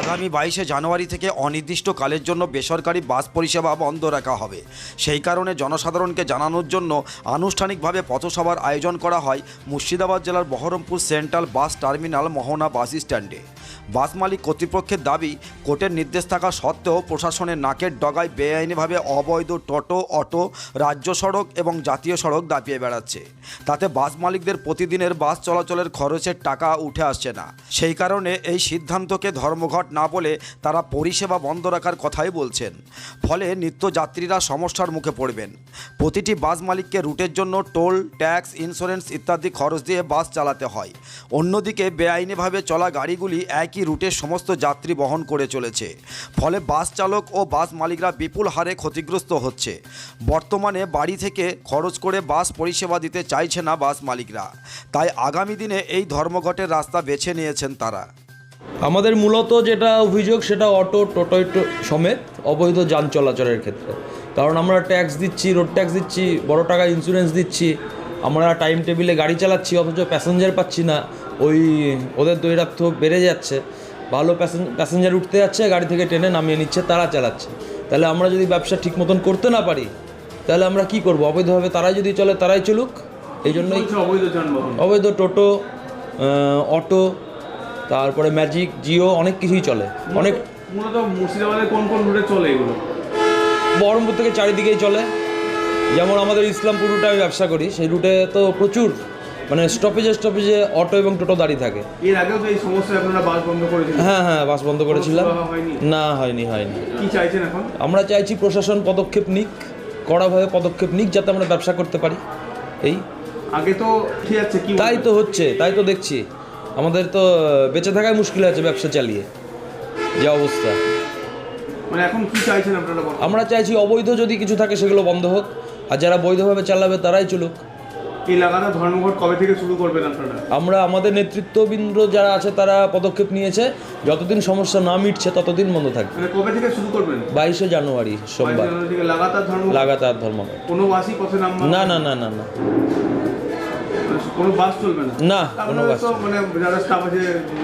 আগামী বাইশে জানুয়ারি থেকে অনির্দিষ্টকালের জন্য বেসরকারি বাস পরিষেবা বন্ধ রাখা হবে। সেই কারণে জনসাধারণকে জানানোর জন্য আনুষ্ঠানিকভাবে পথসভার আয়োজন করা হয় মুর্শিদাবাদ জেলার Baharampur central bus terminal Mohana bus স্ট্যান্ডে। বাস মালিক কর্তৃপক্ষের দাবি, কোর্টের নির্দেশ থাকা সত্ত্বেও প্রশাসনের নাকের ডগায় বেআইনিভাবে অবৈধ টোটো, অটো, রাজ্য সড়ক এবং জাতীয় সড়ক দাপিয়ে বেড়াচ্ছে। তাতে বাস মালিকদের প্রতিদিনের বাস চলাচলের খরচের টাকা উঠে আসছে না। সেই কারণে এই সিদ্ধান্তকে ধর্মঘট না বলে তারা পরিষেবা বন্ধ রাখার কথাই বলছেন। ফলে নিত্যযাত্রীরা সমস্যার মুখে পড়বেন। প্রতিটি বাস মালিককে রুটের জন্য টোল, ট্যাক্স, ইন্স্যুরেন্স ইত্যাদি খরচ দিয়ে বাস চালাতে হয়। অন্যদিকে বেআইনিভাবে চলা গাড়িগুলি একই রুটের সমস্ত যাত্রী বহন করে চলেছে। ফলে বাস চালক ও বাস মালিকরা বিপুল হারে ক্ষতিগ্রস্ত হচ্ছে। বর্তমানে বাড়ি থেকে খরচ করে বাস পরিষেবা দিতে চাইছে না বাস মালিকরা। তাই আগামী দিনে এই ধর্মঘটের রাস্তা বেছে নিয়েছেন তারা। আমাদের মূলত যেটা অভিযোগ, সেটা অটো, টোটো সমেত অবৈধ যান চলাচলের ক্ষেত্রে। কারণ আমরা ট্যাক্স দিচ্ছি, রোড ট্যাক্স দিচ্ছি, বড় টাকা ইন্স্যুরেন্স দিচ্ছি আমরা টাইম টেবিলে গাড়ি চালাচ্ছি অথচ প্যাসেঞ্জার পাচ্ছি না। ওই ওদের দৈরাত্য বেড়ে যাচ্ছে। ভালো প্যাসেঞ্জার উঠতে যাচ্ছে গাড়ি থেকে টেনে নামিয়ে নিচ্ছে তারা চালাচ্ছে। তাহলে আমরা যদি ব্যবসা ঠিক মতন করতে না পারি তাহলে আমরা কি করব? অবৈধভাবে তারাই যদি চলে তারাই চলুক? এই জন্যই অবৈধ অবৈধ টোটো অটো তারপরে ম্যাজিক জিও অনেক কিছুই চলে। অনেক মূলত মুর্শিদাবাদে কোন কোন রুটে চলে এগুলো? বহরমপুর থেকে চারিদিকেই চলে। যেমন আমাদের ইসলামপুর রুটে আমি ব্যবসা করি সেই রুটে তো প্রচুর মানে স্টপেজে স্টপেজে অটো এবং টোটো দাঁড়িয়ে থাকে। এর আগেও তো এই সমস্যায় আপনারা বাস বন্ধ করেছিলেন হ্যাঁ হ্যাঁ বাস বন্ধ করেছিলাম। না হয়নি হয়নি। কি চাইছেন এখন? আমরা চাইছি প্রশাসন পদক্ষেপ নিক কড়াভাবে পদক্ষেপ নিক যাতে আমরা ব্যবসা করতে পারি। এই। আগে তো ঠিক আছে কি তাই তো হচ্ছে তাই তো দেখছি। আমাদের তো বেঁচে থাকাই মুশকিল আছে ব্যবসা চালিয়ে যে অবস্থা। মানে এখন কি চাইছেন আপনারা আমরা চাইছি অবৈধ যদি কিছু থাকে সেগুলো বন্ধ হোক। আর যারা বৈধভাবে চালাবে তারাই চলুক। এই ধর্মঘট কবে থেকে শুরু করবেন আপনারা? আমরা আমাদের নেতৃত্ববৃন্দ যারা আছে তারা পদক্ষেপ নিয়েছে। যতদিন সমস্যা না মিটছে ততদিন বন্ধ থাকবে। কবে থেকে শুরু করবেন? বাইশে জানুয়ারি সোমবার। লাগাতার ধর্মঘট? লাগাতার ধর্মঘট। কোনো বাসই পথে নামবে না? না না না না মানে কোনো বাস চলবে না? না কোনো বাস মানে যারা স্টাফ আছে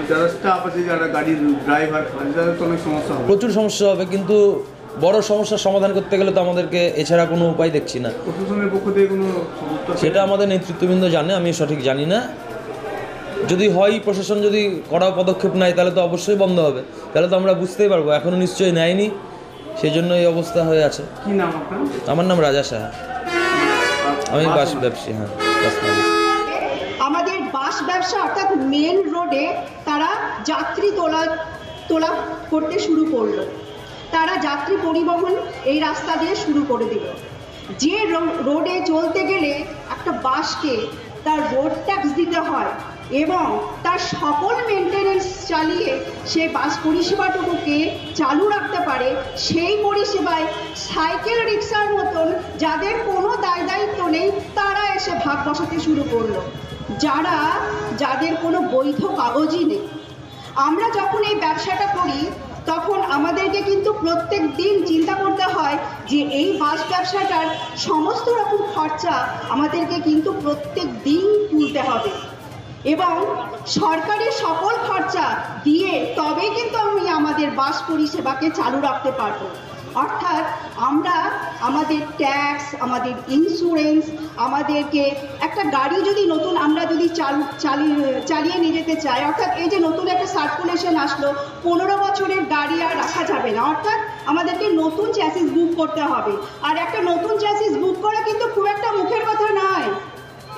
যারা স্টাফ আছে যারা গাড়ির ড্রাইভার তাদের তো অনেক সমস্যা হবে। প্রচুর সমস্যা হবে কিন্তু বড় সমস্যার সমাধান করতে গেলে তো আমাদেরকে এছাড়া কোনো উপায় দেখছি না। প্রশাসনের পক্ষ থেকে কোনো সেটা আমাদের নেতৃত্ববৃন্দ জানে আমি সঠিক জানি না। যদি হয় প্রশাসন যদি কড়া পদক্ষেপ নেয় তাহলে তো অবশ্যই বন্ধ হবে। তাহলে তো আমরা বুঝতেই পারব এখনও নিশ্চয়ই নেয়নি। সেই জন্য এই অবস্থা হয়ে আছে। কি নাম আপনার? আমার নাম রাজা সাহা। আমি বাস। ব্যবসায়ী হ্যাঁ আমাদের বাস ব্যবসা অর্থাৎ মেন রোডে তারা যাত্রী তোলা তোলা করতে শুরু করল। তারা যাত্রী পরিবহন এই রাস্তা দিয়ে শুরু করে দিল। যে রোডে চলতে গেলে একটা বাসকে তার রোড ট্যাক্স দিতে হয় এবং তার সকল মেনটেনেন্স চালিয়ে সে বাস পরিষেবাটুকুকে চালু রাখতে পারে, সেই পরিষেবায় সাইকেল রিক্সার মতন যাদের কোনো দায় দায়িত্ব নেই, তারা এসে ভাগ বসাতে শুরু করল। যারা, যাদের কোনো বৈধ কাগজই নেই। আমরা যখন এই ব্যবসাটা করি তখন আমাদেরকে কিন্তু প্রত্যেক দিন চিন্তা করতে হয় যে এই বাস ব্যবসাটার সমস্ত রকম খরচা আমাদেরকে কিন্তু প্রত্যেক দিন তুলতে হবে। এবং সরকারি সকল খরচা দিয়ে তবে কিন্তু আমি আমাদের বাস পরিষেবাকে চালু রাখতে পারব। অর্থাৎ আমরা আমাদের ট্যাক্স, আমাদের ইন্স্যুরেন্স আমাদেরকে একটা গাড়ি যদি নতুন আমরা যদি চালু, চালিয়ে চালিয়ে নিয়ে যেতে চাই, অর্থাৎ এই যে নতুন একটা সার্কুলেশন আসলো, পনেরো বছরের গাড়ি আর রাখা যাবে না। অর্থাৎ আমাদেরকে নতুন চ্যাসিস বুক করতে হবে। আর একটা নতুন চ্যাসিস বুক করা কিন্তু খুব একটা মুখের কথা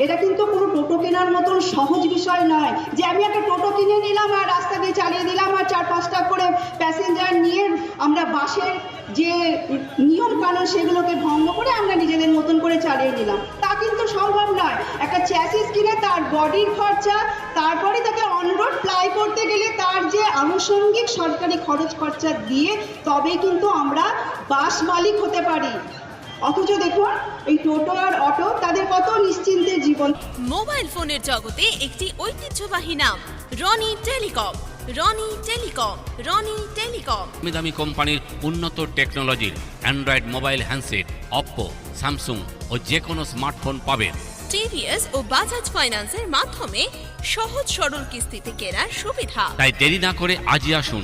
এটা কিন্তু কোনো টোটো কেনার মতন সহজ বিষয় নয় যে আমি একটা টোটো কিনে নিলাম আর রাস্তা দিয়ে চালিয়ে দিলাম আর চার পাঁচটা করে প্যাসেঞ্জার নিয়ে আমরা বাসের যে নিয়ম কানুন সেগুলোকে ভঙ্গ করে আমরা নিজেদের মতন করে চালিয়ে নিলাম তা কিন্তু সম্ভব নয়। একটা চ্যাসিস কিনে তার বডির খরচা, তারপরে তাকে অনরোড প্লাই করতে গেলে তার যে আনুষঙ্গিক সরকারি খরচ খরচা দিয়ে তবে কিন্তু আমরা বাস মালিক হতে পারি। অথচ দেখুন এই টোটো আর অটো তাদের কত নিশ্চিন্তের জীবন। মোবাইল ফোনের জগতে একটি ঐতিহ্যবাহী নাম Roni Telecom. Roni Telecom Roni Telecom. দামি কোম্পানির উন্নত টেকনোলজির android mobile handset Oppo Samsung ও যে কোনো স্মার্টফোন পাবেন। টিভিএস ও বাজাজ ফাইন্যান্সের মাধ্যমে সহজ সরল কিস্তিতে কেনার সুবিধা। তাই দেরি না করে আজই আসুন